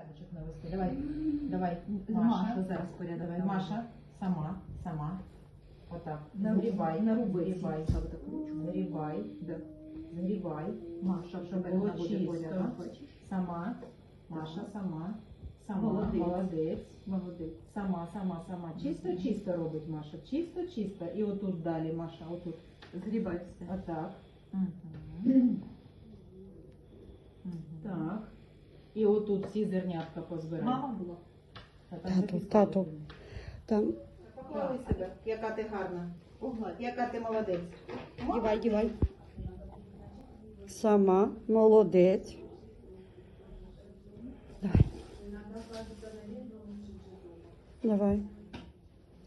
Порядочок навести. Давай, давай, Маша. Зараз порядок. Давай, Маша, сама, сама. Отак. Згрібай, наруби. згрібай. Згрібай, Да. Маша, Щоб було чисто. Сама. Маша, сама. Сама. Молодець. Молодець. Молодець. Сама, сама, сама. Чисто, чисто робить Маша. Чисто, чисто. І отут далі, Маша, отут. Згрібай все. Отак. Мгм. Так. І отут всі зернятка позбирай. Мама була. А там Тату, тату. Там. Похвали себе, яка ти гарна. Яка ти молодець. Дівай, дівай. Сама, молодець. Давай. Давай.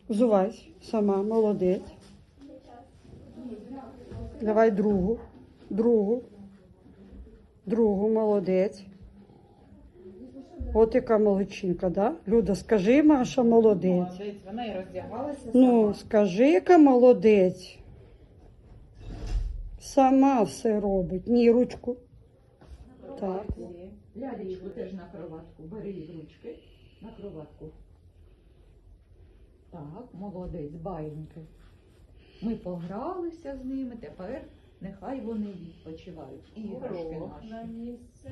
Взувайся. Сама, молодець. Давай другу. Другу. Другу, молодець. От яка молодчинка, да? Люда, скажи, Маша, молодець. Молодець, вона і роздягалася Ну, скажи, яка молодець. Сама все робить. Ні, ручку. Так. Лялечку теж на кроватку. Бери ручки на кроватку. Так, молодець, баїньки. Ми погралися з ними, тепер нехай вони відпочивають. Іграшки наші. місце.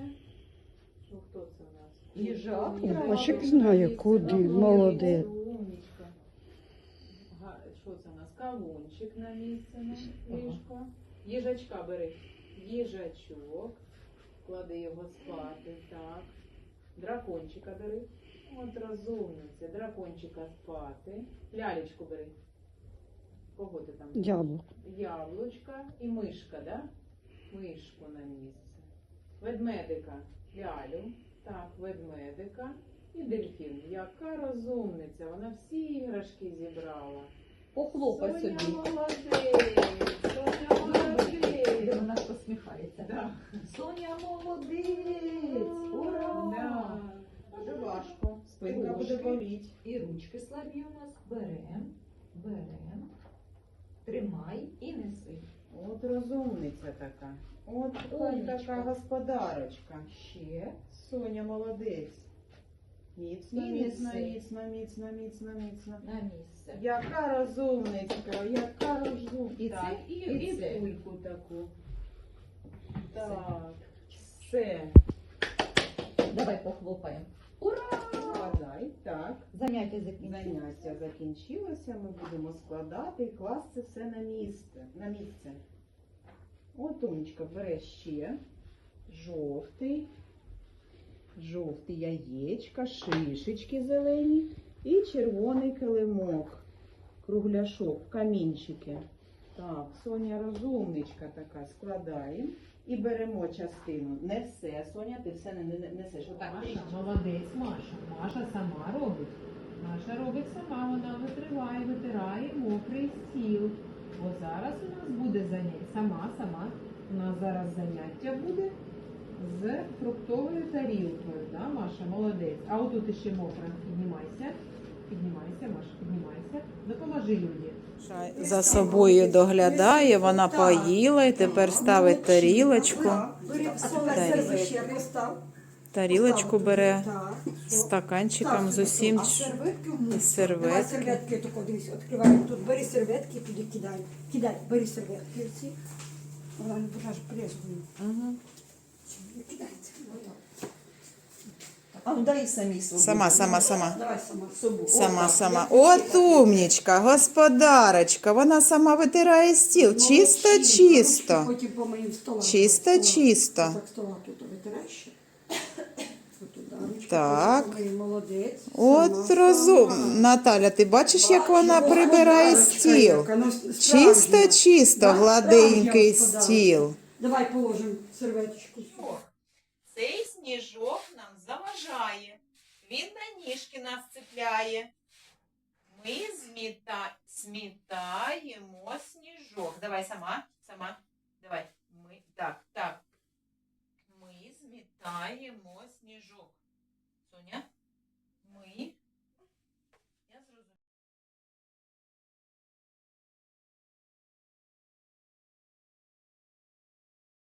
Ігорчик знає, куди. Га- Що це у нас? Кавунчик на місце ліжко. Їжачка бери. Їжачок. Клади його спати. Так. Дракончика бери. От розумниця. Дракончика спати. Лялечку бери. Кого ти там? Яблуко. Яблучка і мишка, да? Мишку на місце. Ведмедика, лялю, так, ведмедика і дельфін. Яка розумниця, вона всі іграшки зібрала. Похлопай Соня собі. молодець, Соня Де молодець. вона ж посміхається. Да. Соня молодець! Ура! Да. Дуже важко. Спинка буде боліть. І ручки слабі у нас. Берем, берем, тримай і неси. От розумниця така. От Умничка. така господарочка. Ще. Соня молодець. Міцно, І міцно, неси. міцно, міцно, міцно, міцно. На місце. Яка розумниця, яка розумниця. І це, і, і і це. кульку таку. Так, все. Давай похлопаємо. Ура! Складай, так. Заняття закінчилося. Заняття закінчилося, ми будемо складати і класти все на місце. На місце. От умничка бере ще жовтий, жовтий яєчка, шишечки зелені і червоний килимок, кругляшок, камінчики. Так, Соня розумничка така, складаємо і беремо частину. Не все, Соня, ти все не, не, не несеш. Отак Маша, трішки. молодець, Маша. Маша сама робить. Маша робить сама, вона витриває, витирає мокрий стіл. Бо зараз у нас буде заняття. Сама, сама. У нас зараз заняття буде з фруктовою тарілкою. Да, Маша, молодець. А отут іще мокра. Піднімайся. Піднімайся, Маша, піднімайся. Допоможи Люді. За собою доглядає, вона поїла і тепер ставить тарілочку. Тарілочку бере з стаканчиком з усім. А серветки. Серветки. Тако дивись, відкриваємо тут. Бери серветки, туди кидай. Кидай, бери серветки. Вона не буде аж. Мгм. Кидається. А ну дай самі свободу. Сама, сама, сама. Давай сама. Собу. Сама, сама. От умнічка, господарочка. Вона сама витирає стіл. Чисто, чисто. Потім по моїм столам. Чисто, Стола. чисто. Так, стола тут витираєш ще. Отуда ручки Так. потім. Молодець. От Сама, розум. Наталя, ти бачиш, як вона прибирає Господарочка стіл? яка, ну, Чисто, справжня. чисто, Да, гладенький справжня стіл. Давай положимо серветочку. Цей сніжок ніжки нас цепляє. Ми зміта... смітаємо сніжок. Давай сама, сама.